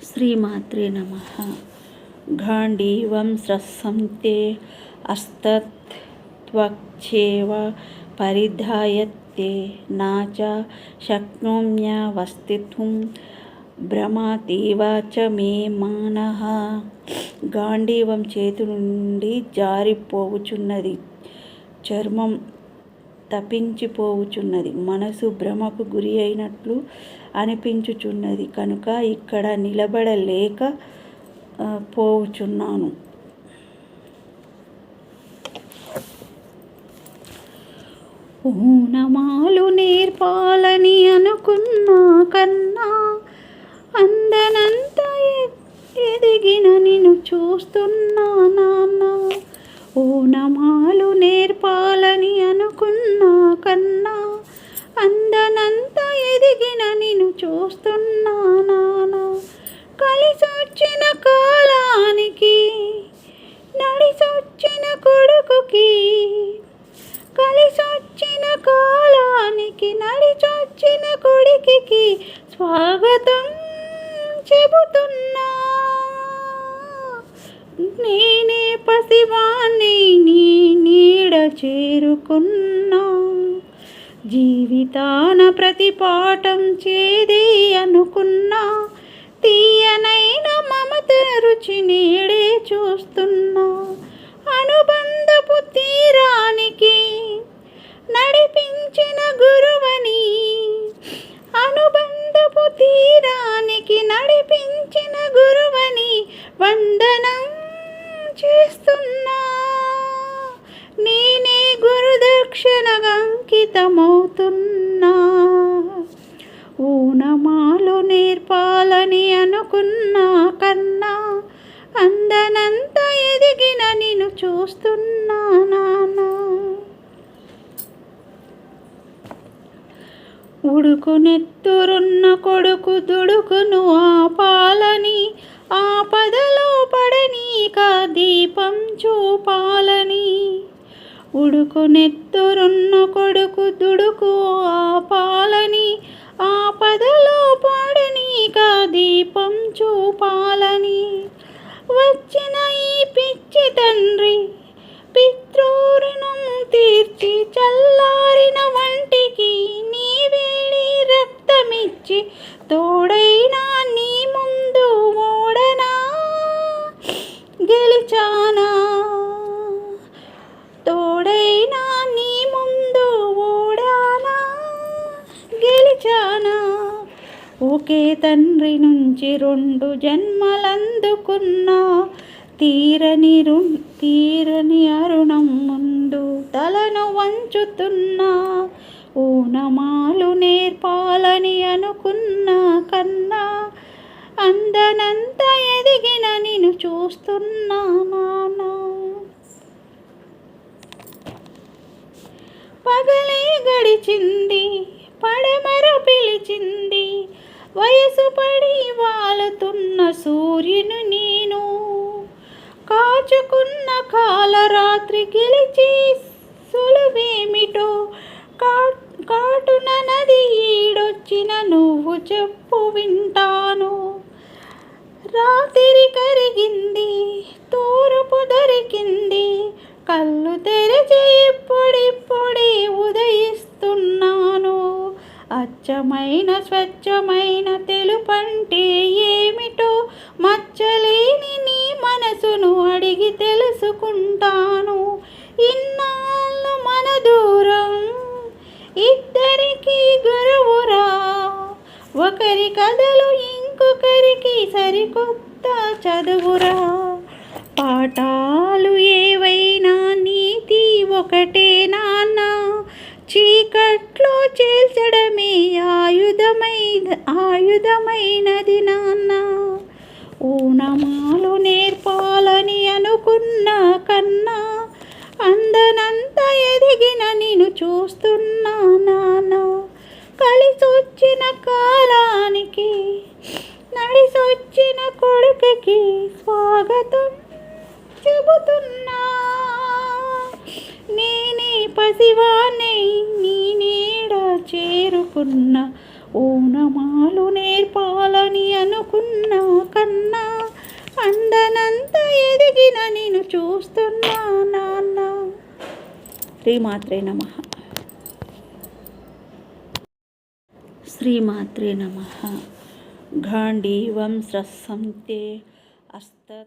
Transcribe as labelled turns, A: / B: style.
A: శ్రీమాత్రే నమ గాంధీవం స్రస్సంతే అస్తత్వక్షేవ పరిధాయత్తే నాచ శక్నోమ్యవస్థితుం భ్రమతీవ చ మే మానః గాంధీవం చేతి నుండి జారిపోవుచున్నది చర్మం తపించిపోవుచున్నది. మనసు భ్రమకు గురి అయినట్లు అనిపించుచున్నది. కనుక ఇక్కడ నిలబడలేక పోవుచున్నాను. ఊనమాలు నేర్పాలని అనుకున్నా కన్నా అందనంత ఎదిగిన నిన్ను చూస్తున్నా నాన్న. కొడుకుకి స్వాగతం చెబుతున్నా. నేనే పసివాణ్ణి నీ నీడ చేరుకున్నా. జీవితాన ప్రతి పాఠం చేది అనుకున్నా. తీయనైన మమత రుచి నేడే చూస్తున్నా. అనుబంధపు తీరానికి నడిపించ అంకితమవుతున్నా ఊనమాలు నేర్పాలని అనుకున్నా కన్నా అందనంత ఎదిగిన నేను చూస్తున్నా నాన్న ఉడుకునెత్తురున్న కొడుకు దుడుకును ఆపాలని ఆపదలో పడనీక దీపం చూపాలి. ఉడుకునెత్తురున్న కొడుకు దుడుకు ఆపాలని ఆపదలో పడనీక దీపం చూపాలని. వచ్చిన ఈ పిచ్చి తండ్రి పితృరుణం తీర్చి చల్లారిన ఒకే తండ్రి నుంచి రెండు జన్మలందుకున్నా తీరని రు తీరని అరుణం ముందు తలను వంచుతున్నా ఊనమాలు నేర్పాలని అనుకున్నా కన్నా అందనంత ఎదిగిన నిన్ను చూస్తున్నా నాన్న పగలే గడిచింది పడమర పిలిచింది వయసు పడి వాలుతున్న సూర్యుని నేను కాచుకున్న కాలరాత్రి గెలిచి సులువేమిటో కా కాటున నది ఈడొచ్చిన నువ్వు చెప్పు వింటాను. రాత్రి కరిగింది తూరుపు దొరికింది కళ్ళు తెరిచి ఇప్పుడిప్పుడే ఉదయిస్తున్నాను. అచ్చమైన స్వచ్ఛమైన తెలుపంటే ఏమిటో మచ్చలేని నీ మనసును అడిగి తెలుసుకుంటాను. ఇన్నాళ్ళు మన దూరం ఇద్దరికి గురువురా. ఒకరి కథలు ఇంకొకరికి సరికొత్త చదువురా. పాఠాలు ఏవైనా నీతి ఒకటే నాన్న. చీకట్లో చేల్చడమే ఆయుధమైన ఆయుధమైనది నాన్న. ఊనమాలు నేర్పాలని అనుకున్నా కన్నా అందనంత ఎదిగిన నేను చూస్తున్నా నాన్న. కలిసొచ్చిన కాలానికి నడిసొచ్చిన కొడుకుకి స్వాగతం చెబుతున్నా. నేనే పసివాణ్ణి అనుకున్న ఓనమాలు నేర్పాలని అనుకున్న కన్నా అండనంత ఎదిగిన నేను చూస్తున్నా నాన్న. శ్రీమాత్రే నమ. శ్రీమాత్రే నమ. గాంధీ వంశ్రసంతే అస్త